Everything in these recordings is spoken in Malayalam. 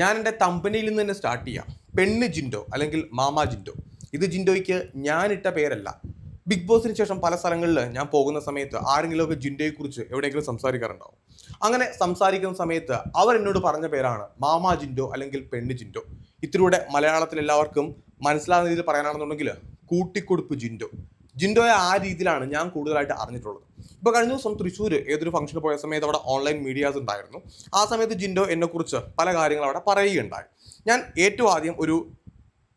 ഞാൻ എന്റെ തമ്പനിയിൽ നിന്ന് തന്നെ സ്റ്റാർട്ട് ചെയ്യാം. പെണ്ണ് ജിൻഡോ അല്ലെങ്കിൽ മാമ ജിൻഡോ. ഇത് ജിൻഡോയ്ക്ക് ഞാനിട്ട പേരല്ല. ബിഗ് ബോസിന് ശേഷം പല സ്ഥലങ്ങളിൽ ഞാൻ പോകുന്ന സമയത്ത് ആരെങ്കിലുമൊക്കെ ജിൻഡോയെക്കുറിച്ച് എവിടെയെങ്കിലും സംസാരിക്കാറുണ്ടാവും അങ്ങനെ സംസാരിക്കുന്ന സമയത്ത് അവർ എന്നോട് പറഞ്ഞ പേരാണ് മാമ ജിൻഡോ അല്ലെങ്കിൽ പെണ്ണ് ജിൻഡോ. ഇതിലൂടെ മലയാളത്തിൽ എല്ലാവർക്കും മനസ്സിലാകുന്ന രീതിയിൽ പറയാനാണെന്നുണ്ടെങ്കിൽ കൂട്ടിക്കൊടുപ്പ് ജിൻഡോ. ജിൻഡോയെ ആ രീതിയിലാണ് ഞാൻ കൂടുതലായിട്ട് അറിഞ്ഞിട്ടുള്ളത്. ഇപ്പോൾ കഴിഞ്ഞ ദിവസം തൃശ്ശൂർ ഏതൊരു ഫംഗ്ഷന് പോയ സമയത്ത് അവിടെ ഓൺലൈൻ മീഡിയാസ് ഉണ്ടായിരുന്നു. ആ സമയത്ത് ജിൻഡോ എന്നെക്കുറിച്ച് പല കാര്യങ്ങൾ അവിടെ പറയുകയുണ്ടായി. ഞാൻ ഏറ്റവും ആദ്യം ഒരു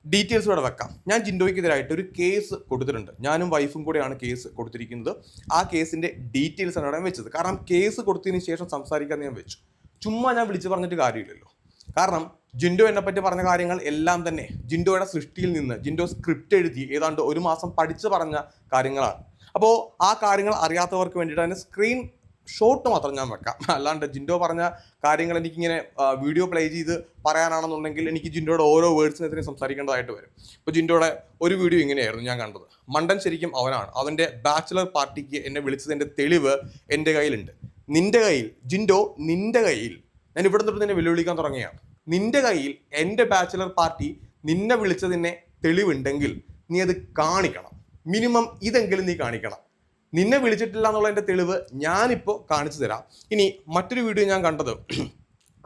ഡീറ്റെയിൽസ് ഇവിടെ വെക്കാം. ഞാൻ ജിൻഡോയ്ക്കെതിരായിട്ട് ഒരു കേസ് കൊടുത്തിട്ടുണ്ട്. ഞാനും വൈഫും കൂടെയാണ് കേസ് കൊടുത്തിരിക്കുന്നത്. ആ കേസിന്റെ ഡീറ്റെയിൽസ് ആണ് ഇവിടെ വെച്ചത്. കാരണം കേസ് കൊടുത്തതിന് ശേഷം സംസാരിക്കാൻ ഞാൻ വെച്ചു. ചുമ്മാ ഞാൻ വിളിച്ചു പറഞ്ഞിട്ട് കാര്യമില്ലല്ലോ. കാരണം ജിൻഡോ എന്നെ പറ്റി പറഞ്ഞ കാര്യങ്ങൾ എല്ലാം തന്നെ ജിൻഡോയുടെ സൃഷ്ടിയിൽ നിന്ന് ജിൻഡോ സ്ക്രിപ്റ്റ് എഴുതി ഏതാണ്ട് ഒരു മാസം പഠിച്ചു പറഞ്ഞ കാര്യങ്ങളാണ്. അപ്പോൾ ആ കാര്യങ്ങൾ അറിയാത്തവർക്ക് വേണ്ടിയിട്ട് അതിന് സ്ക്രീൻ ഷോട്ട് മാത്രം ഞാൻ വെക്കാം. അല്ലാണ്ട് ജിൻഡോ പറഞ്ഞ കാര്യങ്ങൾ എനിക്കിങ്ങനെ വീഡിയോ പ്ലേ ചെയ്ത് പറയാനാണെന്നുണ്ടെങ്കിൽ എനിക്ക് ജിൻഡോയുടെ ഓരോ വേർഡ്സിനെതിരെ സംസാരിക്കേണ്ടതായിട്ട് വരും. ഇപ്പോൾ ജിൻഡോയുടെ ഒരു വീഡിയോ ഇങ്ങനെയായിരുന്നു ഞാൻ കണ്ടത്. മണ്ടൻ ശരിക്കും അവനാണ്. അവന്റെ ബാച്ചിലർ പാർട്ടിക്ക് എന്നെ വിളിച്ചതിന്റെ തെളിവ് എന്റെ കയ്യിലുണ്ട്. നിന്റെ കയ്യിൽ ജിൻഡോ നിന്റെ കയ്യിൽ. ഞാൻ ഇവിടെ നിന്നിട്ട് തന്നെ വെല്ലുവിളിക്കാൻ തുടങ്ങിയാണ്. നിന്റെ കയ്യിൽ എന്റെ ബാച്ചിലർ പാർട്ടി നിന്നെ വിളിച്ചതിനെ തെളിവുണ്ടെങ്കിൽ നീ അത് കാണിക്കണം. മിനിമം ഇതെങ്കിലും നീ കാണിക്കണം. നിന്നെ വിളിച്ചിട്ടില്ല എന്നുള്ളതിന്റെ തെളിവ് ഞാനിപ്പോൾ കാണിച്ചു തരാം. ഇനി മറ്റൊരു വീഡിയോ ഞാൻ കണ്ടത്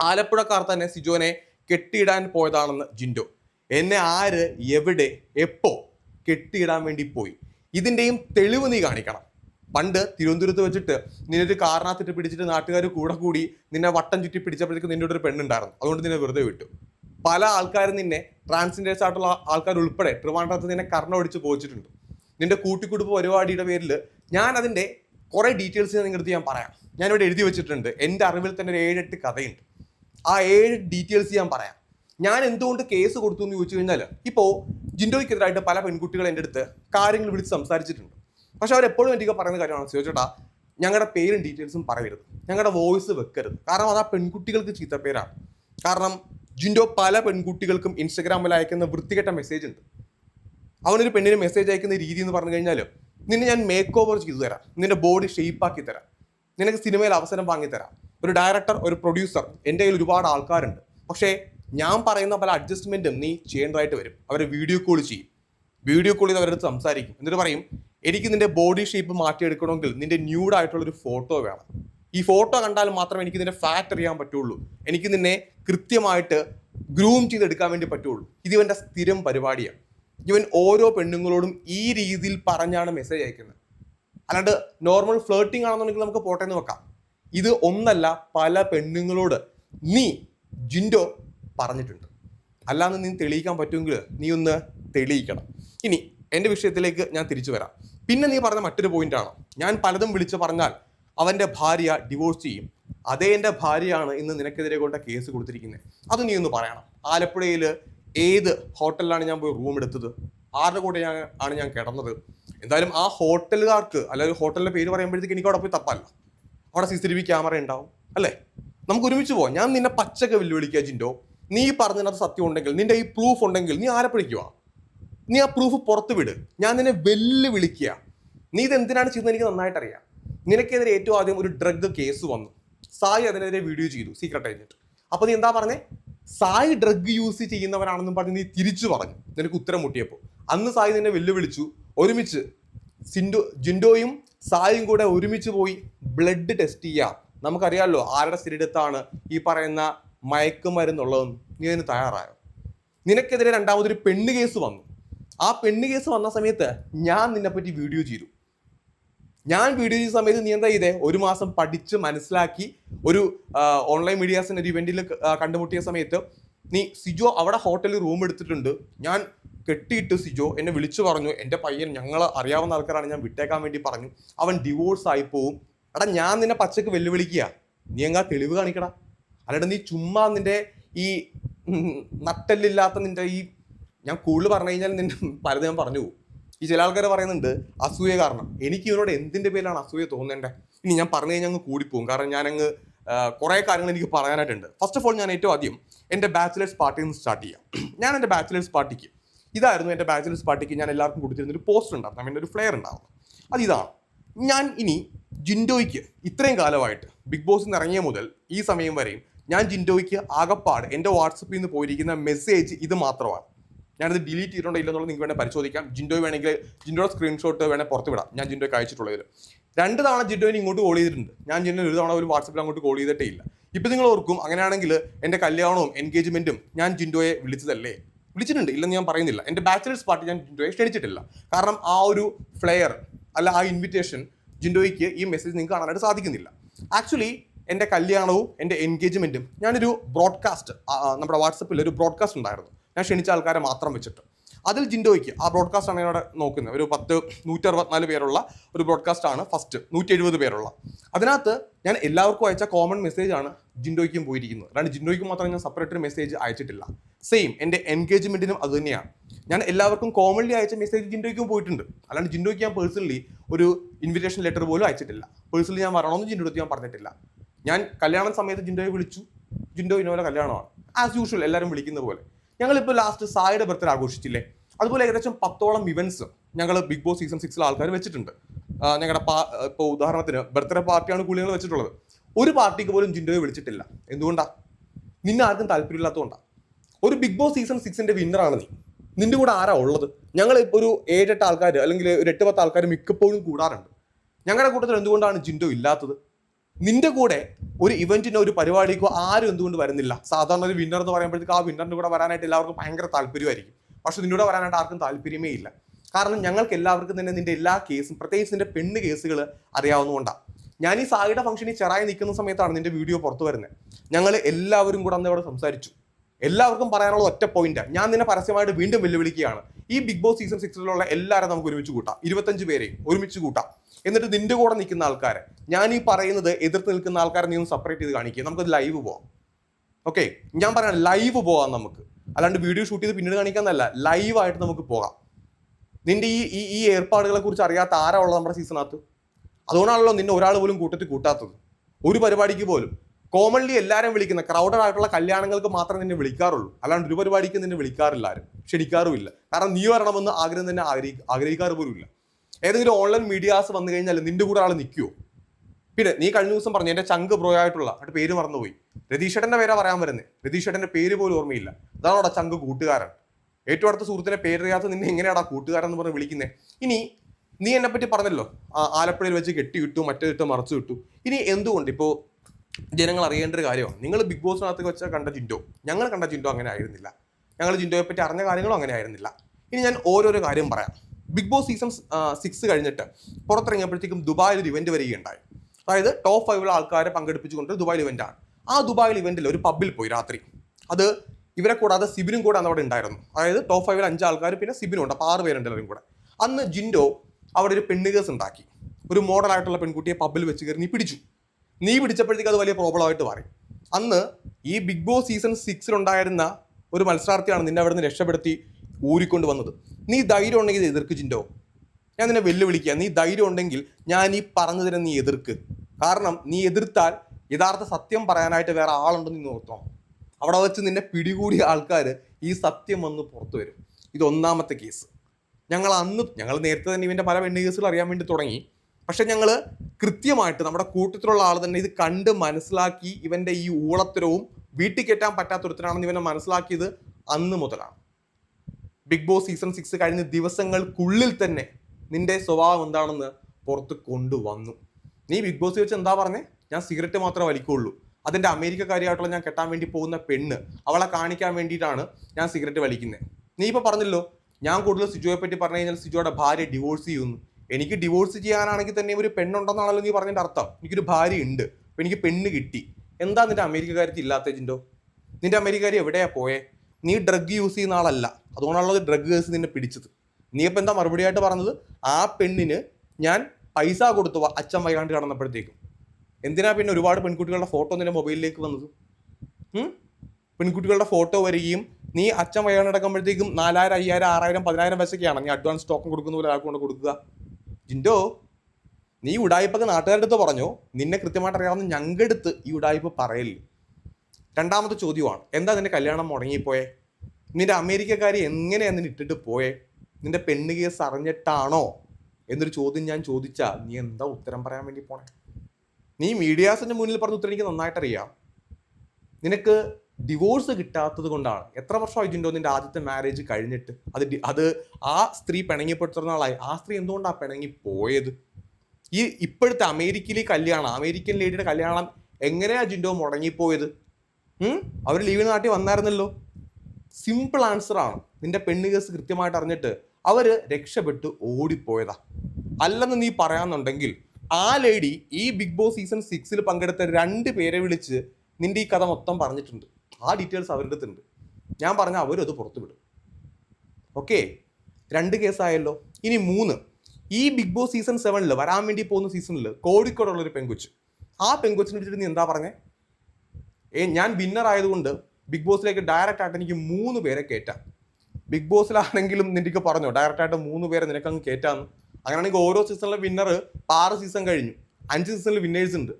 ആലപ്പുഴക്കാർ തന്നെ സിജോനെ കെട്ടിയിടാൻ പോയതാണെന്ന് ജിൻഡോ. എന്നെ ആര് എവിടെ എപ്പോ കെട്ടിയിടാൻ വേണ്ടി പോയി? ഇതിന്റെയും തെളിവ് നീ കാണിക്കണം. പണ്ട് തിരുവനന്തപുരത്ത് വെച്ചിട്ട് നിന്നൊരു കാരണാത്തിട്ട് പിടിച്ചിട്ട് നാട്ടുകാർ കൂടെ കൂടി നിന്നെ വട്ടം ചുറ്റി പിടിച്ചപ്പോഴത്തേക്ക് നിന്നോട് ഒരു പെണ്ണുണ്ടായിരുന്നു. അതുകൊണ്ട് നിന്നെ വെറുതെ വിട്ടു. പല ആൾക്കാരും നിന്നെ ട്രാൻസ്ജെൻഡേഴ്സ് ആയിട്ടുള്ള ആൾക്കാർ ഉൾപ്പെടെ ട്രിവാൻഡ്രത്ത് നിന്നെ കർണ ഒടിച്ച് പോയിച്ചിട്ടുണ്ട് നിന്റെ കൂട്ടിക്കുടുപ്പ് പരിപാടിയുടെ പേരിൽ ഞാൻ അതിന്റെ കുറേ ഡീറ്റെയിൽസ് നിങ്ങളുടെ ഞാൻ പറയാം. ഞാനിവിടെ എഴുതി വെച്ചിട്ടുണ്ട്. എന്റെ അറിവിൽ തന്നെ ഒരു ഏഴെട്ട് കഥയുണ്ട്. ആ ഏഴ് ഡീറ്റെയിൽസ് ഞാൻ പറയാം. ഞാൻ എന്തുകൊണ്ട് കേസ് കൊടുത്തു എന്ന് ചോദിച്ചു കഴിഞ്ഞാൽ ഇപ്പോൾ ജിൻഡോയ്ക്കെതിരായിട്ട് പല പെൺകുട്ടികൾ എന്റെ അടുത്ത് കാര്യങ്ങൾ വിളിച്ച് സംസാരിച്ചിട്ടുണ്ട്. പക്ഷെ അവരെപ്പോഴും എനിക്ക് പറയുന്ന കാര്യമാണ് ചോദിച്ചോട്ടാ ഞങ്ങളുടെ പേരും ഡീറ്റെയിൽസും പറയരുത്. ഞങ്ങളുടെ വോയിസ് വെക്കരുത്. കാരണം അത് ആ പെൺകുട്ടികൾക്ക് ചീത്ത പേരാണ് കാരണം ജിൻഡോ പല പെൺകുട്ടികൾക്കും ഇൻസ്റ്റഗ്രാമിൽ അയക്കുന്ന വൃത്തികെട്ട മെസ്സേജ് ഉണ്ട്. അവനൊരു പെണ്ണിന് മെസ്സേജ് അയക്കുന്ന രീതി എന്ന് പറഞ്ഞു കഴിഞ്ഞാൽ നിന്നെ ഞാൻ മേക്ക് ഓവർ ചെയ്തു തരാം. നിന്റെ ബോഡി ഷെയ്പ്പാക്കി തരാം. നിനക്ക് സിനിമയിൽ അവസരം വാങ്ങി തരാം. ഒരു ഡയറക്ടർ ഒരു പ്രൊഡ്യൂസർ എന്റെ കയ്യിൽ ഒരുപാട് ആൾക്കാരുണ്ട്. പക്ഷേ ഞാൻ പറയുന്ന പല അഡ്ജസ്റ്റ്മെന്റും നീ ചെയ്യേണ്ടതായിട്ട് വരും. അവരെ വീഡിയോ കോൾ ചെയ്യും. വീഡിയോ കോൾ ചെയ്ത് അവരടുത്ത് സംസാരിക്കും. എന്നിട്ട് പറയും എനിക്ക് നിന്റെ ബോഡി ഷേപ്പ് മാറ്റിയെടുക്കണമെങ്കിൽ നിന്റെ ന്യൂഡ് ആയിട്ടുള്ള ഒരു ഫോട്ടോ വേണം. ഈ ഫോട്ടോ കണ്ടാൽ മാത്രമേ എനിക്ക് നിന്റെ ഫാറ്റ് അറിയാൻ പറ്റുള്ളൂ. എനിക്ക് നിന്നെ കൃത്യമായിട്ട് ഗ്രൂം ചെയ്തെടുക്കാൻ വേണ്ടി പറ്റുള്ളൂ. ഇത് ഇവന്റെ സ്ഥിരം പരിപാടിയാണ്. ഇവൻ ഓരോ പെണ്ണുങ്ങളോടും ഈ രീതിയിൽ പറഞ്ഞാണ് മെസ്സേജ് അയക്കുന്നത്. അല്ലാണ്ട് നോർമൽ ഫ്ലേട്ടിംഗ് ആണെന്നുണ്ടെങ്കിൽ നമുക്ക് പോട്ടെ എന്ന് വെക്കാം. ഇത് ഒന്നല്ല പല പെണ്ണുങ്ങളോട് നീ ജിൻഡോ പറഞ്ഞിട്ടുണ്ട്. അല്ലാന്ന് നീ തെളിയിക്കാൻ പറ്റുമെങ്കിൽ നീ ഒന്ന് തെളിയിക്കണം. ഇനി എന്റെ വിഷയത്തിലേക്ക് ഞാൻ തിരിച്ചു വരാം. പിന്നെ നീ പറഞ്ഞ മറ്റൊരു പോയിന്റാണ് ഞാൻ പലതും വിളിച്ചു പറഞ്ഞാൽ അവന്റെ ഭാര്യ ഡിവോഴ്സ് ചെയ്യും. അതേ എന്റെ ഭാര്യയാണ് ഇന്ന് നിനക്കെതിരെ കൊണ്ട കേസ് കൊടുത്തിരിക്കുന്നത് അത് നീ ഒന്ന് പറയണം. ആലപ്പുഴയിൽ ഏത് ഹോട്ടലിലാണ് ഞാൻ പോയി റൂം എടുത്തത്? ആരുടെ കൂടെ ഞാൻ ആണ് ഞാൻ കിടന്നത്? എന്തായാലും ആ ഹോട്ടലുകാർക്ക് അല്ലെങ്കിൽ ഹോട്ടലിന്റെ പേര് പറയുമ്പോഴത്തേക്ക് എനിക്ക് അവിടെ പോയി തപ്പല്ല അവിടെ C C T V camera ഉണ്ടാവും അല്ലേ? നമുക്ക് ഒരുമിച്ച് പോവാം. ഞാൻ നിന്നെ പച്ചക്ക വെല്ലുവിളിക്കുക ജിൻഡോ. നീ പറഞ്ഞതിനകത്ത് സത്യം ഉണ്ടെങ്കിൽ നിന്റെ ഈ പ്രൂഫ് ഉണ്ടെങ്കിൽ നീ ആരെ പിടിക്കുക നീ ആ പ്രൂഫ് പുറത്ത് വിട്. ഞാൻ നിന്നെ വെല്ലുവിളിക്കുക. നീ ഇത് എന്തിനാണ് ചെയ്യുന്നത് എനിക്ക് നന്നായിട്ട് അറിയാം നിനക്കെതിരെ ഏറ്റവും ആദ്യം ഒരു ഡ്രഗ് കേസ് വന്നു. സായി അതിനെതിരെ വീഡിയോ ചെയ്തു സീക്രട്ട് ഏജന്റ് അപ്പോൾ നീ എന്താ പറഞ്ഞേ? സായി ഡ്രഗ് യൂസ് ചെയ്യുന്നവരാണെന്നും പറഞ്ഞ് നീ തിരിച്ചു പറഞ്ഞു. നിനക്ക് ഉത്തരം മുട്ടിയപ്പോൾ. അന്ന് സായി നിന്നെ വെല്ലുവിളിച്ചു. ഒരുമിച്ച് സിൻഡോ ജിൻഡോയും സായും കൂടെ ഒരുമിച്ച് പോയി ബ്ലഡ് ടെസ്റ്റ് ചെയ്യാം. നമുക്കറിയാമല്ലോ ആരുടെ ശരീരത്താണ് ഈ പറയുന്ന മയക്കുമരുന്നുള്ളതെന്ന്. നീ അതിന് തയ്യാറായോ? നിനക്കെതിരെ രണ്ടാമതൊരു പെണ്ണ് കേസ് വന്നു. ആ പെണ്ണ് കേസ് വന്ന സമയത്ത് ഞാൻ നിന്നെപ്പറ്റി വീഡിയോ ചെയ്തു. ഞാൻ വീഡിയോ ചെയ്യുന്ന സമയത്ത് നീ എന്താ ചെയ്തേ? ഒരു മാസം പഠിച്ച് മനസ്സിലാക്കി ഒരു ഓൺലൈൻ മീഡിയാസിന്റെ ഒരു ഇവന്റിൽ കണ്ടുമുട്ടിയ സമയത്ത് നീ സിജോ അവിടെ ഹോട്ടലിൽ റൂം എടുത്തിട്ടുണ്ട്. ഞാൻ കെട്ടിയിട്ട് സിജോ എന്നെ വിളിച്ചു പറഞ്ഞു. എന്റെ പയ്യൻ ഞങ്ങൾ അറിയാവുന്ന ആൾക്കാരാണ്. ഞാൻ വിട്ടേക്കാൻ വേണ്ടി പറഞ്ഞു. അവൻ ഡിവോഴ്സ് ആയി പോവും. എടാ ഞാൻ നിന്നെ പച്ചക്ക് വെല്ലുവിളിക്കുക നീ എങ്ങാ തെളിവ് കാണിക്കടാ? അല്ലാണ്ട് നീ ചുമ്മാ നിന്റെ ഈ നട്ടല്ലില്ലാത്ത നിന്റെ ഈ ഞാൻ കൂടുതൽ പറഞ്ഞു കഴിഞ്ഞാൽ നിന്റെ പലതും ഞാൻ പറഞ്ഞു പോകും. ഈ ചില ആൾക്കാർ പറയുന്നുണ്ട് അസൂയ കാരണം. എനിക്ക് ഇവരോട് എന്തിന്റെ പേരിലാണ് അസൂയ തോന്നേണ്ടത് ഇനി ഞാൻ പറഞ്ഞു കഴിഞ്ഞാൽ അങ്ങ് കൂടിപ്പോകും കാരണം ഞാൻ അങ്ങ് കുറേ കാര്യങ്ങൾ എനിക്ക് പറയാനായിട്ടുണ്ട്. ഫസ്റ്റ് ഓഫ് ഓൾ ഞാൻ ഏറ്റവും ആദ്യം എന്റെ ബാച്ചിലേഴ്സ് പാർട്ടിയിൽ നിന്ന് സ്റ്റാർട്ട് ചെയ്യാം. ഞാൻ എന്റെ ബാച്ചിലേഴ്സ് പാർട്ടിക്ക് ഇതായിരുന്നു എന്റെ ബാച്ചിലേഴ്സ് പാർട്ടിക്ക് ഞാൻ എല്ലാവർക്കും കൊടുത്തിരുന്നൊരു പോസ്റ്റർ ഉണ്ടായിരുന്നു. അതിന്റെ ഒരു ഫ്ലെയർ ഉണ്ടായിരുന്നു അത് ഇതാണ്. ഞാൻ ഇനി ജിൻഡോയ്ക്ക് ഇത്രയും കാലമായിട്ട് ബിഗ് ബോസിൽ നിന്ന് ഇറങ്ങിയ മുതൽ ഈ സമയം വരെയും ഞാൻ ജിൻഡോയ്ക്ക് ആകപ്പാട് എന്റെ വാട്സപ്പിൽ നിന്ന് പോയിരിക്കുന്ന മെസ്സേജ് ഇത് മാത്രമാണ്. ഞാനത് ഡിലീറ്റ് ചെയ്തിട്ടുണ്ടോ ഇല്ലെന്നുള്ളത് നിങ്ങൾക്ക് വേണേൽ പരിശോധിക്കാം. ജിൻഡോ വേണമെങ്കിൽ ജിൻഡോയുടെ സ്ക്രീൻഷോട്ട് വേണേൽ പുറത്ത് വിടാം ഞാൻ ജിൻഡോയ്ക്ക് അയച്ചിട്ടുള്ളതിൽ രണ്ട് തവണ ജിൻഡോയിന് ഇങ്ങോട്ട് കോൾ ചെയ്തിട്ടുണ്ട്. ഞാൻ ജിൻഡോ ഒരു തവണ ഒരു വാട്സപ്പിൽ അങ്ങോട്ട് കോൾ ചെയ്തിട്ടേ ഇല്ല. ഇപ്പം നിങ്ങൾ ഓർക്കും അങ്ങനെയാണെങ്കിൽ എന്റെ കല്യാണവും എൻഗേജ്മെന്റും ഞാൻ ജിൻഡോയെ വിളിച്ചതല്ലേ? വിളിച്ചിട്ടുണ്ട്. ഇല്ലെന്ന് ഞാൻ പറയുന്നില്ല. എന്റെ ബാച്ചിലേഴ്സ് പാർട്ടി ഞാൻ ജിൻഡോയെ ക്ഷണിച്ചിട്ടില്ല. കാരണം ആ ഒരു ഫ്ലെയർ അല്ല ആ ഇൻവിറ്റേഷൻ ജിൻഡോയ്ക്ക് ഈ മെസ്സേജ് നിങ്ങൾക്ക് കാണാനായിട്ട് സാധിക്കുന്നില്ല. ആക്ച്വലി എന്റെ കല്യാണവും എന്റെ എൻഗേജ്മെന്റും ഞാനൊരു ബ്രോഡ്കാസ്റ്റ് നമ്മുടെ വാട്സപ്പിൽ ഒരു ബ്രോഡ്കാസ്റ്റ് ഉണ്ടായിരുന്നു. ഞാൻ ക്ഷണിച്ച ആൾക്കാരെ മാത്രം വെച്ചിട്ട്. അതിൽ ജിൻഡോയ്ക്ക് ആ ബ്രോഡ്കാസ്റ്റ് ആണ് ഇവിടെ നോക്കുന്നത്. ഒരു പത്ത് നൂറ്റി അറുപത്തിനാല് പേരുള്ള ഒരു ബ്രോഡ്കാസ്റ്റ് ആണ് ഫസ്റ്റ് നൂറ്റി എഴുപത് പേരുള്ള. അതിനകത്ത് ഞാൻ എല്ലാവർക്കും അയച്ച കോമൺ മെസ്സേജ് ആണ് ജിൻഡോയ്ക്കും പോയിരിക്കുന്നത്. അതാണ് ജിൻഡോയ്ക്ക് മാത്രം ഞാൻ സെപ്പറേറ്റ് ഒരു മെസ്സേജ് അയച്ചിട്ടില്ല. സെയിം എന്റെ എൻഗേജ്മെന്റിനും അത് തന്നെയാണ്. ഞാൻ എല്ലാവർക്കും കോമൺലി അയച്ച മെസ്സേജ് ജിൻഡോയ്ക്കും പോയിട്ടുണ്ട്. അല്ലാണ്ട് ജിൻഡോയ്ക്ക് ഞാൻ പേഴ്സണലി ഒരു ഇൻവിറ്റേഷൻ ലെറ്റർ പോലും അയച്ചിട്ടില്ല. പേഴ്സണലി ഞാൻ വരണമെന്ന് ജിൻഡോയ്ക്ക് ഞാൻ പറഞ്ഞിട്ടില്ല. ഞാൻ കല്യാണ സമയത്ത് ജിൻഡോയെ വിളിച്ചു. ജിൻഡോ ഇന്നോലെ കല്യാണമാണ്. ആസ് യൂഷ്വൽ എല്ലാവരും വിളിക്കുന്ന പോലെ. ഞങ്ങളിപ്പോൾ ലാസ്റ്റ് സായിയുടെ ബർത്ത്ഡേ ആഘോഷിച്ചില്ലേ? അതുപോലെ ഏകദേശം പത്തോളം ഇവന്റ്സ് ഞങ്ങൾ ബിഗ് ബോസ് സീസൺ സിക്സിൽ ആൾക്കാർ വെച്ചിട്ടുണ്ട്. ഞങ്ങളുടെ പാ ഇപ്പോൾ ഉദാഹരണത്തിന് ബർത്ത്ഡേ പാർട്ടിയാണ് കുളികൾ വെച്ചിട്ടുള്ളത്. ഒരു പാർട്ടിക്ക് പോലും ജിൻഡോയെ വിളിച്ചിട്ടില്ല. എന്തുകൊണ്ടാണ് നിന്നെ ആർക്കും താല്പര്യമില്ലാത്തതുകൊണ്ടാണ് ഒരു ബിഗ് ബോസ് സീസൺ സിക്സിന്റെ വിന്നറാണ് നീ. നിന്റെ കൂടെ ആരാ ഉള്ളത്? ഞങ്ങൾ ഇപ്പോൾ ഒരു ഏഴെട്ട് ആൾക്കാർ അല്ലെങ്കിൽ ഒരു എട്ട് പത്ത് ആൾക്കാർ മിക്കപ്പോഴും കൂടാറുണ്ട്. ഞങ്ങളുടെ കൂട്ടത്തിൽ എന്തുകൊണ്ടാണ് ജിൻഡോ ഇല്ലാത്തത്? നിന്റെ കൂടെ ഒരു ഇവന്റിനോ ഒരു പരിപാടിക്കോ ആരും എന്തുകൊണ്ട് വരുന്നില്ല. സാധാരണ ഒരു വിന്നർ എന്ന് പറയുമ്പോഴത്തേക്ക് ആ വിന്നറിന് കൂടെ വരാനായിട്ട് എല്ലാവർക്കും ഭയങ്കര താല്പര്യമായിരിക്കും. പക്ഷെ നിന്നോട് വരാനായിട്ട് ആർക്കും താല്പര്യമേ ഇല്ല. കാരണം ഞങ്ങൾക്ക് എല്ലാവർക്കും തന്നെ നിന്റെ എല്ലാ കേസും പ്രത്യേകിച്ച് നിന്റെ പെണ്ണ് കേസുകൾ അറിയാവുന്നതുകൊണ്ടാണ് ഞാൻ ഈ സായിയുടെ ഫംഗ്ഷനിൽ ചെറായി നിൽക്കുന്ന സമയത്താണ് നിന്റെ വീഡിയോ പുറത്തു വരുന്നത്. ഞങ്ങൾ എല്ലാവരും കൂടെ അന്ന് അവിടെ സംസാരിച്ചു. എല്ലാവർക്കും പറയാനുള്ള ഒറ്റ പോയിന്റ് ഞാൻ നിന്നെ പരസ്യമായിട്ട് വീണ്ടും വെല്ലുവിളിക്കുകയാണ്. ഈ ബിഗ് ബോസ് സീസൺ സിക്സിലുള്ള എല്ലാവരും നമുക്ക് ഒരുമിച്ച് കൂട്ടാം. ഇരുപത്തഞ്ച് പേരെയും ഒരുമിച്ച് കൂട്ടാം. എന്നിട്ട് നിന്റെ കൂടെ നിൽക്കുന്ന ആൾക്കാരെ. ഞാൻ ഈ പറയുന്നത് എതിർത്ത് നിൽക്കുന്ന ആൾക്കാരെ നീ ഒന്ന് സെപ്പറേറ്റ് ചെയ്ത് കാണിക്കുക നമുക്ക് ലൈവ് പോവാം. ഓക്കെ ഞാൻ പറയാം ലൈവ് പോവാം നമുക്ക്. അല്ലാണ്ട് വീഡിയോ ഷൂട്ട് ചെയ്ത് പിന്നീട് കാണിക്കാന്നല്ല ലൈവായിട്ട് നമുക്ക് പോകാം. നിന്റെ ഈ ഈ ഈ ഏർപ്പാടുകളെ കുറിച്ച് അറിയാത്ത ആരാ ഉള്ളത് നമ്മുടെ സീസണകത്ത് അതുകൊണ്ടാണല്ലോ നിന്നെ ഒരാൾ പോലും കൂട്ടത്തിൽ കൂട്ടാത്തത്. ഒരു പരിപാടിക്ക് പോലും. കോമൺലി എല്ലാവരും വിളിക്കുന്ന ക്രൗഡഡ് ആയിട്ടുള്ള കല്യാണങ്ങൾക്ക് മാത്രമേ നിന്നെ വിളിക്കാറുള്ളൂ. അല്ലാണ്ട് ഒരു പരിപാടിക്ക് നിന്നെ വിളിക്കാറില്ല ആരും. ക്ഷണിക്കാറുമില്ല. കാരണം നീ വരണമെന്ന് ആഗ്രഹം തന്നെ ആഗ്രഹി ആഗ്രഹിക്കാറ് പോലും ഇല്ല ഏതെങ്കിലും ഓൺലൈൻ മീഡിയാസ് വന്നു കഴിഞ്ഞാൽ നിന്റെ കൂടെ ആൾ നിൽക്കുമോ പിന്നെ നീ കഴിഞ്ഞ ദിവസം പറഞ്ഞു എന്റെ ചങ്ക് ബ്രോ ആയിട്ടുള്ള അവിടെ പേര് മറന്നുപോയി. രതീഷേട്ടന്റെ പേരാ പറയാൻ വരുന്നത് രതീഷേട്ടന്റെ പേര് പോലും ഓർമ്മയില്ല. അതാണ് അവിടെ ചങ്ക് കൂട്ടുകാരൻ. ഏറ്റവും അടുത്ത സുഹൃത്തിന്റെ പേരറിയാത്ത നിന്നെ എങ്ങനെയാടാ കൂട്ടുകാരൻ എന്ന് പറഞ്ഞ് വിളിക്കുന്നത് ഇനി നീ എന്നെ പറ്റി പറഞ്ഞല്ലോ. ആലപ്പുഴയിൽ വെച്ച് കെട്ടി കിട്ടു മറ്റേ ഇട്ട് മറച്ചു കിട്ടു ഇനി എന്തുകൊണ്ട്? ഇപ്പോൾ ജനങ്ങൾ അറിയേണ്ട ഒരു കാര്യമാണ്. നിങ്ങൾ ബിഗ് ബോസിനകത്ത് വെച്ച കണ്ട ജിൻഡോ? ഞങ്ങൾ കണ്ട ജിൻഡോ അങ്ങനെ ആയിരുന്നില്ല. ഞങ്ങൾ ജിൻഡോയെ പറ്റി അറിഞ്ഞ കാര്യങ്ങളും അങ്ങനെ ആയിരുന്നില്ല. ഇനി ഞാൻ ഓരോരോ കാര്യം പറയാം. ബിഗ് ബോസ് സീസൺ സിക്സ് കഴിഞ്ഞിട്ട് പുറത്തിറങ്ങിയപ്പോഴത്തേക്കും ദുബായിൽ ഒരു ഇവന്റ് വരികയുണ്ടായി. അതായത് ടോപ്പ് ഫൈവിലുള്ള ആൾക്കാരെ പങ്കെടുപ്പിച്ചുകൊണ്ട് ദുബായിൽ ഇവന്റ് ആണ്. ആ ദുബായിൽ ഇവന്റിൽ ഒരു പബ്ബിൽ പോയി രാത്രി. അത് ഇവരെ കൂടാതെ സിബിനും കൂടെ അന്ന് അവിടെ ഉണ്ടായിരുന്നു. അതായത് ടോപ്പ് ഫൈവിൽ അഞ്ച് ആൾക്കാർ പിന്നെ സിബിനും ഉണ്ട്. അപ്പോൾ ആറ് പേരുണ്ട് എല്ലാവരും കൂടെ. അന്ന് ജിൻഡോ അവിടെ ഒരു പെണ്ണുകേസ് ഉണ്ടാക്കി. ഒരു മോഡൽ ആയിട്ടുള്ള പെൺകുട്ടിയെ പബ്ബിൽ വെച്ച് കയറി നീ പിടിച്ചു. നീ പിടിച്ചപ്പോഴത്തേക്ക് അത് വലിയ പ്രോബ്ലമായിട്ട് മാറി. അന്ന് ഈ ബിഗ് ബോസ് സീസൺ സിക്സിലുണ്ടായിരുന്ന ഒരു മത്സരാർത്ഥിയാണ് നിന്നെ അവിടെ നിന്ന് രക്ഷപ്പെടുത്തി. ഊരിക്കൊണ്ട് വന്നത്. നീ ധൈര്യം ഉണ്ടെങ്കിൽ എതിർക്ക് ജിൻഡോ ഞാൻ നിന്നെ വെല്ലുവിളിക്കുക നീ ധൈര്യം ഉണ്ടെങ്കിൽ ഞാൻ ഈ പറഞ്ഞതിനെ നീ എതിർക്ക്? കാരണം നീ എതിർത്താൽ യഥാർത്ഥ സത്യം പറയാനായിട്ട് വേറെ ആളുണ്ടെന്ന് നീ ഓർത്തോ. അവിടെ വെച്ച് നിന്നെ പിടികൂടിയ ആൾക്കാർ ഈ സത്യം വന്ന് പുറത്തു വരും. ഇത് ഒന്നാമത്തെ കേസ് ഞങ്ങൾ അന്ന് ഞങ്ങൾ നേരത്തെ തന്നെ ഇവന്റെ പല പെണ്ണ് കേസുകൾ അറിയാൻ വേണ്ടി തുടങ്ങി. പക്ഷെ ഞങ്ങൾ കൃത്യമായിട്ട് നമ്മുടെ കൂട്ടത്തിലുള്ള ആൾ തന്നെ ഇത് കണ്ട് മനസ്സിലാക്കി ഇവന്റെ ഈ ഊളത്തരവും വീട്ടിൽ കെട്ടാൻ പറ്റാത്തൊരുത്തരാണെന്ന് ഇവനെ മനസ്സിലാക്കിയത് അന്ന് മുതലാണ്. ബിഗ് ബോസ് സീസൺ സിക്സ് കഴിഞ്ഞ ദിവസങ്ങൾക്കുള്ളിൽ തന്നെ നിന്റെ സ്വഭാവം എന്താണെന്ന് പുറത്ത് കൊണ്ടുവന്നു. നീ ബിഗ് ബോസ് വെച്ച് എന്താ പറഞ്ഞേ? ഞാൻ സിഗരറ്റ് മാത്രമേ വലിക്കുള്ളൂ. അതിന്റെ അമേരിക്കക്കാരിയായിട്ടുള്ള ഞാൻ കെട്ടാൻ വേണ്ടി പോകുന്ന പെണ്ണ് അവളെ കാണിക്കാൻ വേണ്ടിയിട്ടാണ് ഞാൻ സിഗരറ്റ് വലിക്കുന്നത് നീ ഇപ്പോൾ പറഞ്ഞല്ലോ ഞാൻ കൂടുതൽ സിജോയെ പറ്റി പറഞ്ഞു കഴിഞ്ഞാൽ സിജോയുടെ ഭാര്യ ഡിവോഴ്സ് ചെയ്യുന്നു. എനിക്ക് ഡിവോഴ്സ് ചെയ്യാനാണെങ്കിൽ തന്നെ ഒരു പെണ്ണുണ്ടെന്നാണല്ലോ നീ പറഞ്ഞതിന്റെ അർത്ഥം. എനിക്കൊരു ഭാര്യ ഉണ്ട് അപ്പം എനിക്ക് പെണ്ണ് കിട്ടി. എന്താ നിന്റെ അമേരിക്കക്കാരത്തിൽ ഇല്ലാത്ത നിന്റെ അമേരിക്കക്കാരി എവിടെയാണ് പോയേ? നീ ഡ്രഗ് യൂസ് ചെയ്യുന്ന ആളല്ല. അതുകൊണ്ടാണല്ലോ ഡ്രഗ് കേസ് നിന്നെ പിടിച്ചത്. നീ ഇപ്പം എന്താ മറുപടിയായിട്ട് പറഞ്ഞത്? ആ പെണ്ണിന് ഞാൻ പൈസ കൊടുത്തു അച്ഛൻ വൈകാണ്ട് കടന്നപ്പോഴത്തേക്കും. എന്തിനാ പിന്നെ ഒരുപാട് പെൺകുട്ടികളുടെ ഫോട്ടോ നിന്റെ മൊബൈലിലേക്ക് വന്നത്? പെൺകുട്ടികളുടെ ഫോട്ടോ വരികയും നീ അച്ഛൻ വൈകാണ്ട് നടക്കുമ്പോഴത്തേക്കും നാലായിരം അയ്യായിരം ആറായിരം പതിനായിരം പൈസയ്ക്കാണ് നീ അഡ്വാൻസ് ടോക്കൺ കൊടുക്കുന്ന പോലെ ആൾക്കൊണ്ട് കൊടുക്കുക. ജിൻഡോ നീ ഉടായ്പൊക്കെ നാട്ടുകാരുടെ അടുത്ത് പറഞ്ഞോ? നിന്നെ കൃത്യമായിട്ട് അറിയാവുന്ന ഞങ്ങളുടെ അടുത്ത് ഈ ഉടായ്പ പറയല്ലേ രണ്ടാമത്തെ ചോദ്യമാണ് എന്താ നിന്റെ കല്യാണം മുടങ്ങിപ്പോയേ? നിന്റെ അമേരിക്കക്കാരി എങ്ങനെയാണ് നിന്നെ ഇട്ടിട്ട് പോയേ? നിന്റെ പെണ്ണ് കേസ് അറിഞ്ഞിട്ടാണോ? എന്നൊരു ചോദ്യം ഞാൻ ചോദിച്ചാ നീ എന്താ ഉത്തരം പറയാൻ വേണ്ടി പോണേ? നീ മീഡിയാസിന്റെ മുന്നിൽ പറഞ്ഞ ഉത്തരം എനിക്ക് നന്നായിട്ടറിയാം. നിനക്ക് ഡിവോഴ്സ് കിട്ടാത്തത് കൊണ്ടാണ്. എത്ര വർഷം ആയിട്ടുണ്ടോ നിന്റെ ആദ്യത്തെ മാരേജ് കഴിഞ്ഞിട്ട്? അത് അത് ആ സ്ത്രീ പിണങ്ങിപ്പെട്ട നാളായി ആ സ്ത്രീ എന്തുകൊണ്ടാണ് പിണങ്ങി പോയത്? ഈ ഇപ്പോഴത്തെ അമേരിക്കയിലെ കല്യാണം അമേരിക്കൻ ലേഡിയുടെ കല്യാണം എങ്ങനെയാ ജിൻഡോ മുടങ്ങിപ്പോയത്? അവർ ലീവിന് നാട്ടിൽ വന്നായിരുന്നല്ലോ. സിമ്പിൾ ആൻസർ ആണ്. നിന്റെ പെണ്ണ് കേസ് കൃത്യമായിട്ട് അറിഞ്ഞിട്ട് അവർ രക്ഷപ്പെട്ട് ഓടിപ്പോയതാ. അല്ലെന്ന് നീ പറയാന്നുണ്ടെങ്കിൽ ആ ലേഡി ഈ ബിഗ് ബോസ് സീസൺ സിക്സിൽ പങ്കെടുത്ത രണ്ട് പേരെ വിളിച്ച് നിന്റെ ഈ കഥ മൊത്തം പറഞ്ഞിട്ടുണ്ട്. ആ ഡീറ്റെയിൽസ് അവരുടെ അടുത്തുണ്ട്. ഞാൻ പറഞ്ഞ അവരത് പുറത്തു വിടും. ഓക്കെ രണ്ട് കേസായല്ലോ ഇനി മൂന്ന്. ഈ ബിഗ് ബോസ് സീസൺ സെവനിൽ വരാൻ വേണ്ടി പോകുന്ന സീസണിൽ കോഴിക്കോടുള്ള ഒരു പെങ്കൊച്ച് ആ പെങ്കുച്ചിനെ വിളിച്ചിട്ട് നീ എന്താ പറഞ്ഞേ? ഏ ഞാൻ വിന്നർ ആയതുകൊണ്ട് ബിഗ് ബോസിലേക്ക് ഡയറക്റ്റ് ആയിട്ട് എനിക്ക് മൂന്ന് പേരെ കയറ്റാം ബിഗ് ബോസിലാണെങ്കിലും നിനക്ക് പറഞ്ഞോ? ഡയറക്റ്റ് ആയിട്ട് മൂന്ന് പേരെ നിനക്കങ്ങ് കയറ്റാന്ന് അങ്ങനെയാണെങ്കിൽ ഓരോ സീസണിലെ വിന്നർ ആറ് സീസൺ കഴിഞ്ഞു. അഞ്ച് സീസണിൽ വിന്നേഴ്സ് ഉണ്ട്.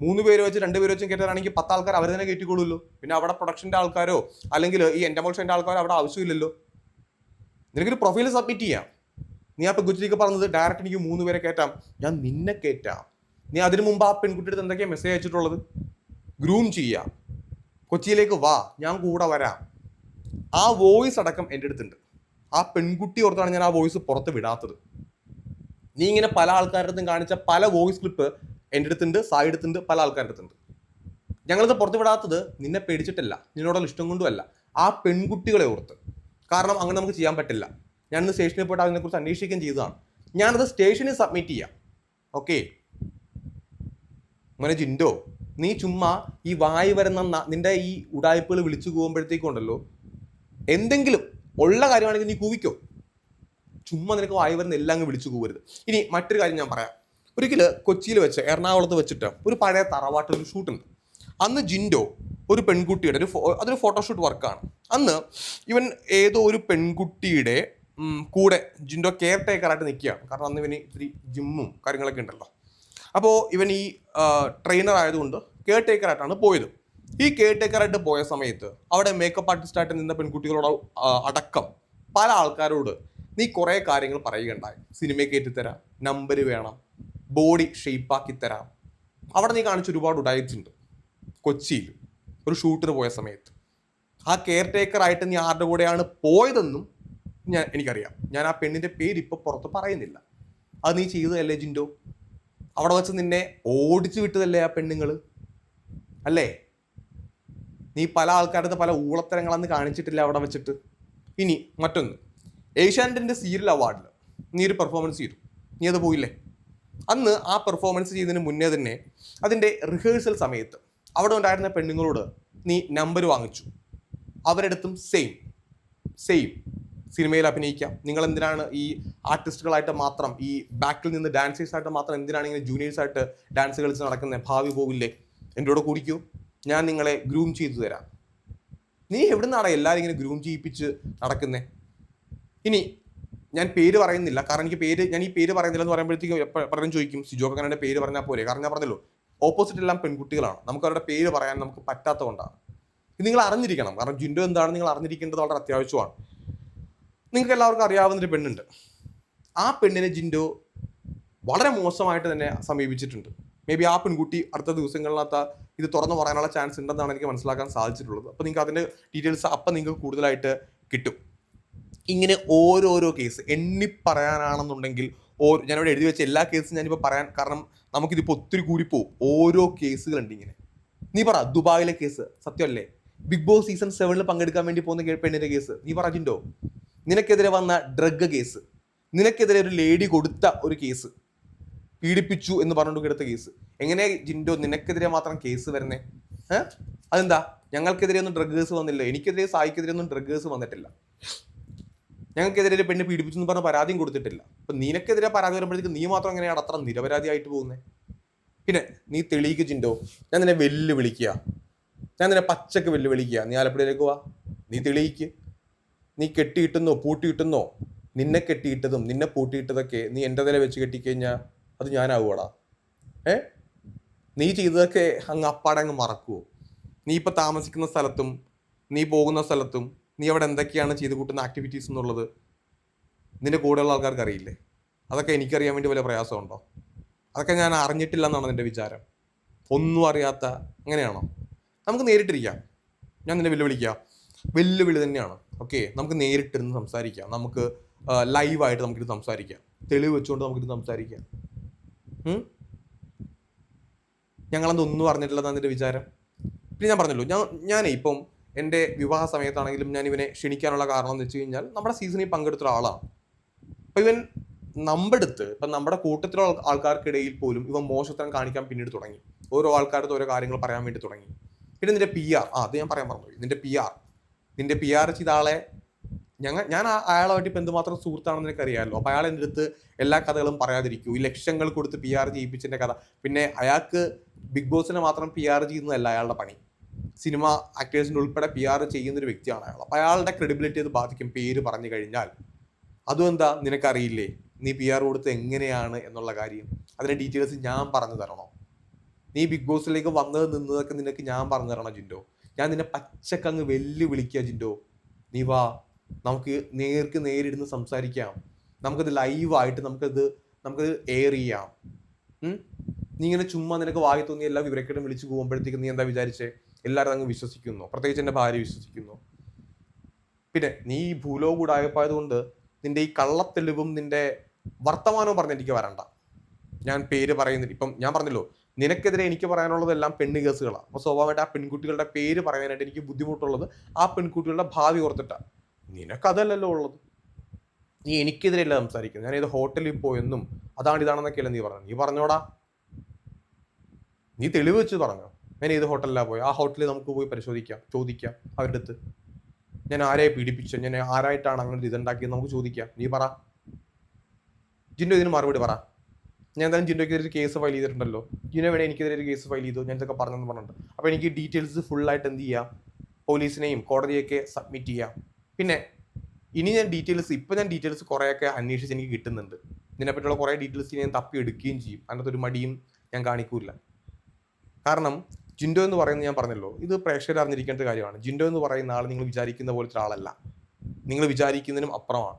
മൂന്ന് പേര് വെച്ച് രണ്ട് പേര് വെച്ചും കയറ്റാനാണെങ്കിൽ പത്ത് ആൾക്കാർ അവർ തന്നെ കയറ്റിക്കൊള്ളുമല്ലോ പിന്നെ അവിടെ പ്രൊഡക്ഷന്റെ ആൾക്കാരോ അല്ലെങ്കിൽ ഈ എൻഡമോൾഷന്റെ ആൾക്കാരോ അവിടെ ആവശ്യമില്ലല്ലോ. നിനക്കൊരു പ്രൊഫൈൽ സബ്മിറ്റ് ചെയ്യാം. നീ ആ പെൺകുട്ടിക്ക് പറഞ്ഞത് ഡയറക്റ്റ് എനിക്ക് മൂന്ന് പേരെ കയറ്റാം ഞാൻ നിന്നെ കയറ്റാം നീ അതിനു മുമ്പ് ആ പെൺകുട്ടിയുടെ എന്തൊക്കെയാണ് മെസ്സേജ് അയച്ചിട്ടുള്ളത്? ഗ്രൂം ചെയ്യാം. കൊച്ചിയിലേക്ക് വാ ഞാൻ കൂടെ വരാം. ആ വോയിസ് അടക്കം എന്റെ അടുത്തുണ്ട്. ആ പെൺകുട്ടി ഓർത്താണ് ഞാൻ ആ വോയിസ് പുറത്ത് വിടാത്തത്. നീ ഇങ്ങനെ പല ആൾക്കാരുടെ അടുത്തും കാണിച്ച പല വോയിസ് ക്ലിപ്പ് എന്റെ അടുത്തുണ്ട് സായി അടുത്തുണ്ട് പല ആൾക്കാരുടെ അടുത്തുണ്ട്. ഞങ്ങളത് പുറത്ത് വിടാത്തത് നിന്നെ പേടിച്ചിട്ടല്ല നിന്നോടുള്ള ഇഷ്ടം കൊണ്ടുമല്ല ആ പെൺകുട്ടികളെ ഓർത്ത്. കാരണം അങ്ങനെ നമുക്ക് ചെയ്യാൻ പറ്റില്ല. ഞാൻ ഞാനിന്ന് സ്റ്റേഷനിൽ പോയിട്ട് അതിനെക്കുറിച്ച് അന്വേഷിക്കുകയും ചെയ്തതാണ്. ഞാനത് സ്റ്റേഷനിൽ സബ്മിറ്റ് ചെയ്യാം. ഓക്കെ മനജിൻഡോ ജിൻഡോ നീ ചുമ്മാ ഈ വായി വരുന്ന നിന്റെ ഈ ഉടായ്പകൾ വിളിച്ചു പോകുമ്പോഴത്തേക്കുണ്ടല്ലോ എന്തെങ്കിലും ഉള്ള കാര്യമാണെങ്കിൽ നീ കൂവിക്കോ? ചുമ്മാ നിനക്ക് വായി വരുന്ന എല്ലാം അങ്ങ് വിളിച്ചു കൂവരുത്. ഇനി മറ്റൊരു കാര്യം ഞാൻ പറയാം. ഒരിക്കൽ കൊച്ചിയിൽ വെച്ച് എറണാകുളത്ത് വെച്ചിട്ട് ഒരു പഴയ തറവാട്ടിൽ ഒരു ഷൂട്ടുണ്ട്. അന്ന് ജിൻഡോ ഒരു പെൺകുട്ടിയുടെ ഒരു അതൊരു ഫോട്ടോഷൂട്ട് വർക്കാണ് അന്ന് ഇവൻ ഏതോ ഒരു പെൺകുട്ടിയുടെ കൂടെ ജിൻഡോ കെയർ ടേക്കറായിട്ട് നിൽക്കുകയാണ്. കാരണം അന്ന് ഇവന് ഇത്തിരി ജിമ്മും കാര്യങ്ങളൊക്കെ ഉണ്ടല്ലോ. അപ്പോൾ ഇവൻ ഈ ട്രെയിനർ ആയതുകൊണ്ട് കെയർ ടേക്കറായിട്ടാണ് പോയത്. ഈ കെയർ ടേക്കറായിട്ട് പോയ സമയത്ത് അവിടെ മേക്കപ്പ് ആർട്ടിസ്റ്റായിട്ട് നിന്ന പെൺകുട്ടികളോട് അടക്കം പല ആൾക്കാരോട് നീ കുറേ കാര്യങ്ങൾ പറയുകയുണ്ടായി. സിനിമ കയറ്റിത്തരാം നമ്പർ വേണം ബോഡി ഷെയ്പ്പാക്കി തരാം. അവിടെ നീ കാണിച്ച ഒരുപാട് ഉടായിപ്സ് കൊച്ചിയിൽ ഒരു ഷൂട്ടിന് പോയ സമയത്ത്. ആ കെയർ ടേക്കറായിട്ട് നീ ആരുടെ കൂടെയാണ് പോയതെന്നും ഞാൻ എനിക്കറിയാം. ഞാൻ ആ പെണ്ണിന്റെ പേര് ഇപ്പോൾ പുറത്ത് പറയുന്നില്ല. അത് നീ ചെയ്തതല്ലേ ജിൻഡോ? അവിടെ വെച്ച് നിന്നെ ഓടിച്ചു വിട്ടതല്ലേ ആ പെണ്ണുങ്ങൾ അല്ലേ? നീ പല ആൾക്കാരുടെ പല ഊളത്തരങ്ങളന്ന് കാണിച്ചിട്ടില്ല അവിടെ വെച്ചിട്ട്. ഇനി മറ്റൊന്ന്. ഏഷ്യാനെറ്റിന്റെ സീരിയൽ അവാർഡിൽ നീ ഒരു പെർഫോമൻസ് ചെയ്തു. നീ അത് പോയില്ലേ? അന്ന് ആ പെർഫോമൻസ് ചെയ്തതിന് മുന്നേ തന്നെ അതിന്റെ റിഹേഴ്സൽ സമയത്ത് അവിടെ ഉണ്ടായിരുന്ന പെണ്ണുങ്ങളോട് നീ നമ്പർ വാങ്ങിച്ചു. അവരടുത്തും സെയിം സെയിം സിനിമയിൽ അഭിനയിക്കാം. നിങ്ങൾ എന്തിനാണ് ഈ ആർട്ടിസ്റ്റുകളായിട്ട് മാത്രം ഈ ബാക്കിൽ നിന്ന് ഡാൻസേഴ്സ് ആയിട്ട് മാത്രം എന്തിനാണ് ഇങ്ങനെ ജൂനിയേഴ്സ് ആയിട്ട് ഡാൻസ് കളിച്ച് നടക്കുന്നത് ഭാവി പോകില്ലേ എന്റെ കൂടെ കുടിക്കൂ. ഞാൻ നിങ്ങളെ ഗ്രൂം ചെയ്തു തരാം. നീ എവിടെ നിന്നാണ് എല്ലാവരും ഇങ്ങനെ ഗ്രൂം ചെയ്യിപ്പിച്ച് നടക്കുന്നത് ഇനി ഞാൻ പേര് പറയുന്നില്ല. കാരണം എനിക്ക് പേര് ഞാൻ ഈ പേര് പറയുന്നില്ല എന്ന് പറയുമ്പോഴത്തേക്കും പലരും ചോദിക്കും സിജോ കങ്ങനയുടെ പേര് പറഞ്ഞാൽ പോലെ കാരണം ഞാൻ പറഞ്ഞല്ലോ ഓപ്പോസിറ്റ് എല്ലാം പെൺകുട്ടികളാണ്. നമുക്ക് അവരുടെ പേര് പറയാൻ നമുക്ക് പറ്റാത്തതുകൊണ്ടാണ്. ഇത് നിങ്ങൾ അറിഞ്ഞിരിക്കണം. കാരണം ജിൻഡോ എന്താണ് നിങ്ങൾ അറിഞ്ഞിരിക്കേണ്ടത് വളരെ അത്യാവശ്യമാണ്. നിങ്ങൾക്ക് എല്ലാവർക്കും അറിയാവുന്ന ഒരു പെണ്ണുണ്ട്. ആ പെണ്ണിനെ ജിൻഡോ വളരെ മോശമായിട്ട് തന്നെ സമീപിച്ചിട്ടുണ്ട്. മേ ബി ആ പെൺകുട്ടി അടുത്ത ദിവസങ്ങളിനകത്ത് ഇത് തുറന്നു പറയാനുള്ള ചാൻസ് ഉണ്ടെന്നാണ് എനിക്ക് മനസ്സിലാക്കാൻ സാധിച്ചിട്ടുള്ളത്. അപ്പോൾ നിങ്ങൾക്ക് അതിന്റെ ഡീറ്റെയിൽസ് അപ്പം നിങ്ങൾക്ക് കൂടുതലായിട്ട് കിട്ടും. ഇങ്ങനെ ഓരോരോ കേസ് എണ്ണി പറയാനാണെന്നുണ്ടെങ്കിൽ ഓരോ ഞാനിവിടെ എഴുതി വെച്ച എല്ലാ കേസും ഞാനിപ്പോൾ പറയാൻ കാരണം നമുക്കിതിപ്പോൾ ഒത്തിരി കൂടി കൂടിപ്പോവും ഓരോ കേസുകളുണ്ട് ഇങ്ങനെ. നീ പറ ദുബായിലെ കേസ് സത്യമല്ലേ? ബിഗ് ബോസ് സീസൺ സെവനിൽ പങ്കെടുക്കാൻ വേണ്ടി പോകുന്ന പെണ്ണിന്റെ കേസ് നീ പറഞ്ഞിട്ടോ നിനക്കെതിരെ വന്ന ഡ്രഗ് കേസ് നിനക്കെതിരെ ഒരു ലേഡി കൊടുത്ത ഒരു കേസ് പീഡിപ്പിച്ചു എന്ന് പറഞ്ഞുകൊണ്ട് എടുത്ത കേസ് എങ്ങനെ ജിൻഡോ നിനക്കെതിരെ മാത്രം കേസ് വരുന്നേ? അതെന്താ? ഞങ്ങൾക്കെതിരെ ഒന്നും ഡ്രഗ് കേസ് വന്നില്ല. എനിക്കെതിരെ സായിക്കെതിരെ ഒന്നും ഡ്രഗ് കേസ് വന്നിട്ടില്ല. ഞങ്ങൾക്കെതിരെ ഒരു പെണ്ണ് പീഡിപ്പിച്ചു എന്ന് പറഞ്ഞ പരാതിയും കൊടുത്തിട്ടില്ല. അപ്പൊ നിനക്കെതിരെ പരാതി വരുമ്പോഴത്തേക്ക് നീ മാത്രം എങ്ങനെയാണ് അത്ര നിരപരാധിയായിട്ട് പോകുന്നത് പിന്നെ നീ തെളിയിക്ക് ചിന്തോ ഞാൻ നിന്നെ വെല്ലുവിളിക്കുക ഞാൻ നിന്നെ പച്ചക്ക് വെല്ലുവിളിക്കുക നീ ആലപ്പുഴയിലേക്ക് വാ. നീ തെളിയിക്ക്. നീ കെട്ടിയിട്ടുന്നോ പൂട്ടിയിട്ടുന്നോ? നിന്നെ കെട്ടിയിട്ടതും നിന്നെ പൂട്ടിയിട്ടതൊക്കെ നീ എന്റെ തല വെച്ച് കെട്ടിക്കഴിഞ്ഞാൽ അത് ഞാനാവുകടാ ഏ? നീ ചെയ്തതൊക്കെ അങ്ങ് അപ്പാടെ അങ്ങ് മറക്കുമോ നീ ഇപ്പം താമസിക്കുന്ന സ്ഥലത്തും നീ പോകുന്ന സ്ഥലത്തും നീ അവിടെ എന്തൊക്കെയാണ് ചെയ്ത് കൂട്ടുന്ന ആക്ടിവിറ്റീസ് എന്നുള്ളത് നിന്റെ കൂടെയുള്ള ആൾക്കാർക്ക് അറിയില്ലേ? അതൊക്കെ എനിക്കറിയാൻ വേണ്ടി വല്ല പ്രയാസമുണ്ടോ? അതൊക്കെ ഞാൻ അറിഞ്ഞിട്ടില്ല എന്നാണ് എന്റെ വിചാരം? ഒന്നും അറിയാത്ത അങ്ങനെയാണോ? നമുക്ക് നേരിട്ടിരിക്കാം. ഞാൻ നിന്നെ വെല്ലുവിളിക്കാം. വെല്ലുവിളി തന്നെയാണ്. ഓക്കെ നമുക്ക് നേരിട്ടിരുന്ന് സംസാരിക്കാം. നമുക്ക് ലൈവായിട്ട് നമുക്കിത് സംസാരിക്കാം. തെളിവ് വെച്ചുകൊണ്ട് നമുക്കിത് സംസാരിക്കാം. ഞങ്ങളതൊന്നും ഞങ്ങളെന്തൊന്നും പറഞ്ഞിട്ടില്ലെന്നാണ് എന്റെ വിചാരം? പിന്നെ ഞാൻ പറഞ്ഞല്ലോ ഞാൻ ഞാൻ ഇപ്പം എന്റെ വിവാഹ സമയത്താണെങ്കിലും ഞാൻ ഇവനെ ക്ഷണിക്കാനുള്ള കാരണം എന്ന് വെച്ച് കഴിഞ്ഞാൽ നമ്മുടെ സീസണിൽ പങ്കെടുത്ത ഒരാളാണ് അപ്പം ഇവൻ നമ്പെടുത്ത് ഇപ്പം നമ്മുടെ കൂട്ടത്തിലുള്ള ആൾക്കാർക്കിടയിൽ പോലും ഇവൻ മോശത്തരം കാണിക്കാൻ പിന്നീട് തുടങ്ങി. ഓരോ ആൾക്കാരുടെ ഓരോ കാര്യങ്ങൾ പറയാൻ വേണ്ടി തുടങ്ങി. പിന്നെ നിന്റെ പി ആർ ആ അത് ഞാൻ പറയാൻ പറഞ്ഞു നിന്റെ പി ആർ നിന്റെ പി ആർ ചെയ്ത ആളെ ഞങ്ങൾ ഞാൻ അയാളുമായിട്ട് ഇപ്പം എന്തുമാത്രം സുഹൃത്താണെന്ന് എനിക്ക് അറിയാമല്ലോ അപ്പം അയാൾ എന്റെ അടുത്ത് എല്ലാ കഥകളും പറയാതിരിക്കൂ. ഈ ലക്ഷങ്ങൾ കൊടുത്ത് പി ആർ ചെയ്യിപ്പിച്ചതിന്റെ കഥ. പിന്നെ അയാൾക്ക് ബിഗ് ബോസിനെ മാത്രം പി ആർ ചെയ്യുന്നതല്ല അയാളുടെ പണി. സിനിമ ആക്ടേഴ്സിന്റെ ഉൾപ്പെടെ പി ആർ ചെയ്യുന്ന ഒരു വ്യക്തിയാണ് അയാൾ. അപ്പോൾ അയാളുടെ ക്രെഡിബിലിറ്റി അത് ബാധിക്കും പേര് പറഞ്ഞു കഴിഞ്ഞാൽ. അതും എന്താ നിനക്കറിയില്ലേ? നീ പി ആർ കൊടുത്ത് എങ്ങനെയാണ് എന്നുള്ള കാര്യം. അതിന്റെ ഡീറ്റെയിൽസ് ഞാൻ പറഞ്ഞു തരണോ? നീ ബിഗ് ബോസിലേക്ക് വന്നത് നിന്നതൊക്കെ നിനക്ക് ഞാൻ പറഞ്ഞു തരണം ജിൻഡോ? ഞാൻ നിന്നെ പച്ചക്കങ്ങ് വെല്ലുവിളിക്കുക ജിൻഡോ. നീ വാ. നമുക്ക് നേർക്ക് നേരിടുന്ന് സംസാരിക്കാം. നമുക്കത് ലൈവായിട്ട് നമുക്കത് നമുക്കത് എയർ ചെയ്യാം. നീ ഇങ്ങനെ ചുമ്മാ നിനക്ക് വായി തോന്നിയ എല്ലാ വിവരക്കേടും വിളിച്ചു പോകുമ്പോഴത്തേക്ക് നീ എന്താ വിചാരിച്ചേ? എല്ലാവരും അങ്ങ് വിശ്വസിക്കുന്നു. പ്രത്യേകിച്ച് എന്റെ ഭാര്യ വിശ്വസിക്കുന്നു. പിന്നെ നീ ഈ ഭൂലോകം കൂടായപ്പോയതുകൊണ്ട് നിന്റെ ഈ കള്ളത്തെളിവും നിന്റെ വർത്തമാനവും പറഞ്ഞ് എനിക്ക് വരണ്ട. ഞാൻ പേര് പറയുന്നില്ല. ഇപ്പം ഞാൻ പറഞ്ഞല്ലോ നിനക്കെതിരെ എനിക്ക് പറയാനുള്ളതെല്ലാം പെണ്ണ് കേസുകളാണ് അപ്പോൾ സ്വാഭാവികമായിട്ട് ആ പെൺകുട്ടികളുടെ പേര് പറയാനായിട്ട് എനിക്ക് ബുദ്ധിമുട്ടുള്ളത് ആ പെൺകുട്ടികളുടെ ഭാവി ഓർത്തിട്ടാണ് നിനക്കതല്ലല്ലോ ഉള്ളത്. നീ എനിക്കെതിരെയല്ല സംസാരിക്കും ഞാൻ ഏത് ഹോട്ടലിൽ പോയെന്നും അതാണ് ഇതാണെന്നൊക്കെയല്ല നീ പറഞ്ഞു നീ പറഞ്ഞോടാ. നീ തെളിവ് വെച്ച് പറഞ്ഞോ. ഞാൻ ഏത് ഹോട്ടലിലാണ് പോയി? ആ ഹോട്ടലിൽ നമുക്ക് പോയി പരിശോധിക്കാം ചോദിക്കാം അവരുടെ അടുത്ത്. ഞാൻ ആരെ പീഡിപ്പിച്ചു? ഞാൻ ആരായിട്ടാണ് അങ്ങനെ ഇതുണ്ടാക്കിയത് നമുക്ക് ചോദിക്കാം. നീ പറ. ജിൻഡോ ഇതിന് മറുപടി പറ. ഞാൻ എന്തായാലും ജിൻഡോയ്ക്കെതിരെ കേസ് ഫയൽ ചെയ്തിട്ടുണ്ടല്ലോ. ജിനോ വേണേ എനിക്കെതിരെ ഒരു കേസ് ഫയൽ ചെയ്തു. ഞാൻ ഇതൊക്കെ പറഞ്ഞെന്ന് പറഞ്ഞിട്ടുണ്ട്. അപ്പോൾ എനിക്ക് ഡീറ്റെയിൽസ് ഫുള്ളായിട്ട് എന്ത് ചെയ്യാം? പോലീസിനെയും കോടതിയൊക്കെ സബ്മിറ്റ് ചെയ്യാം. പിന്നെ ഇനി ഞാൻ ഡീറ്റെയിൽസ് ഇപ്പം ഞാൻ ഡീറ്റെയിൽസ് കുറേയൊക്കെ അന്വേഷിച്ച് എനിക്ക് കിട്ടുന്നുണ്ട്. ഇതിനെപ്പറ്റിയുള്ള കുറേ ഡീറ്റെയിൽസ് ഞാൻ തപ്പി എടുക്കുകയും ചെയ്യും. അതിനകത്ത് ഒരു മടിയും ഞാൻ കാണിക്കൂല കാരണം ജിൻഡോ എന്ന് പറയുന്നത് ഞാൻ പറഞ്ഞല്ലോ ഇത് പ്രേക്ഷകർ അറിഞ്ഞിരിക്കേണ്ട കാര്യമാണ്. ജിൻഡോ എന്ന് പറയുന്ന ആൾ നിങ്ങൾ വിചാരിക്കുന്ന പോലത്തെ ആളല്ല നിങ്ങൾ വിചാരിക്കുന്നതിനും അപ്പുറമാണ്.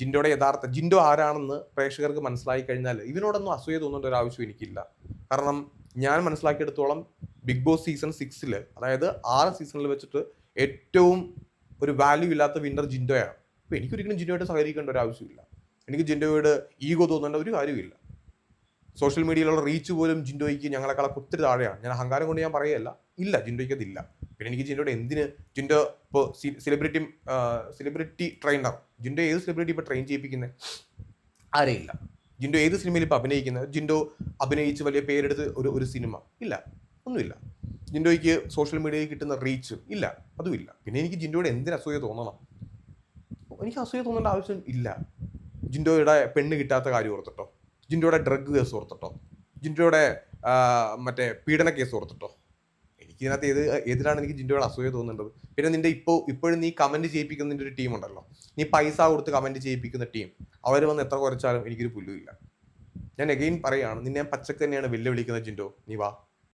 ജിൻഡോയുടെ യഥാർത്ഥ ജിൻഡോ ആരാണെന്ന് പ്രേക്ഷകർക്ക് മനസ്സിലായി കഴിഞ്ഞാൽ ഇവനോടൊന്നും അസൂയ തോന്നേണ്ട ഒരു ആവശ്യം എനിക്കില്ല. കാരണം ഞാൻ മനസ്സിലാക്കിയെടുത്തോളം ബിഗ് ബോസ് സീസൺ സിക്സിൽ അതായത് ആറ് സീസണിൽ വെച്ചിട്ട് ഏറ്റവും ഒരു വാല്യൂ ഇല്ലാത്ത വിന്നർ ജിൻഡോയാണ്. അപ്പോൾ എനിക്കൊരിക്കലും ജിൻഡോയായിട്ട് സഹകരിക്കേണ്ട ഒരു ആവശ്യമില്ല. എനിക്ക് ജിൻഡോയോട് ഈഗോ തോന്നേണ്ട ഒരു കാര്യമില്ല. സോഷ്യൽ മീഡിയയിലുള്ള റീച്ച് പോലും ജിൻഡോയ്ക്ക് ഞങ്ങളെക്കാളൊക്കെ ഒത്തിരി താഴെയാണ്. ഞാൻ അഹങ്കാരം കൊണ്ട് ഞാൻ പറയുകയല്ല. ഇല്ല ജിൻഡോയ്ക്ക് അതില്ല പിന്നെ എനിക്ക് ജിൻഡോട് എന്തിന് ജിൻഡോ ഇപ്പോൾ സെലിബ്രിറ്റി സെലിബ്രിറ്റി ട്രെയിനർ ജിൻഡോ ഏത് സെലിബ്രിറ്റി ഇപ്പോൾ ട്രെയിൻ ചെയ്യിപ്പിക്കുന്നത് ആരെയില്ല. ജിൻഡോ ഏത് സിനിമയിൽ ഇപ്പോൾ അഭിനയിക്കുന്നത് ജിൻഡോ അഭിനയിച്ച് വലിയ പേരെടുത്ത് ഒരു ഒരു സിനിമ ഇല്ല. ഒന്നുമില്ല. ജിൻഡോയ്ക്ക് സോഷ്യൽ മീഡിയയിൽ കിട്ടുന്ന റീച്ച് ഇല്ല. അതുമില്ല പിന്നെ എനിക്ക് ജിൻഡോയുടെ എന്തിന് അസൂയ തോന്നണം? എനിക്ക് അസൂയ തോന്നേണ്ട ആവശ്യം ഇല്ല. ജിൻഡോയുടെ പെണ്ണ് കിട്ടാത്ത കാര്യം ഓർത്തിട്ടോ? ജിൻഡോയുടെ ഡ്രഗ് കേസ് ഓർത്തിട്ടോ? ജിൻഡോയുടെ മറ്റേ പീഡന കേസ് ഓർത്തിട്ടോ? ഇതിനകത്ത് ഏത് ഏതിലാണ് എനിക്ക് ജിൻഡോയുടെ അസൂയ തോന്നുന്നത്? പിന്നെ നിന്റെ ഇപ്പോൾ ഇപ്പോഴും നീ കമന്റ് ചെയ്യിപ്പിക്കുന്ന ഒരു ടീം ഉണ്ടല്ലോ. നീ പൈസ കൊടുത്ത് കമന്റ് ചെയ്യിപ്പിക്കുന്ന ടീം അവർ വന്ന് എത്ര കുറച്ചാലും എനിക്കൊരു പുല്ലുമില്ല. ഞാൻ എഗെയിൻ പറയാണ് നിന്നെ ഞാൻ പച്ചക്ക് തന്നെയാണ് വെല്ലുവിളിക്കുന്നത് ജിൻഡോ. നീ വാ.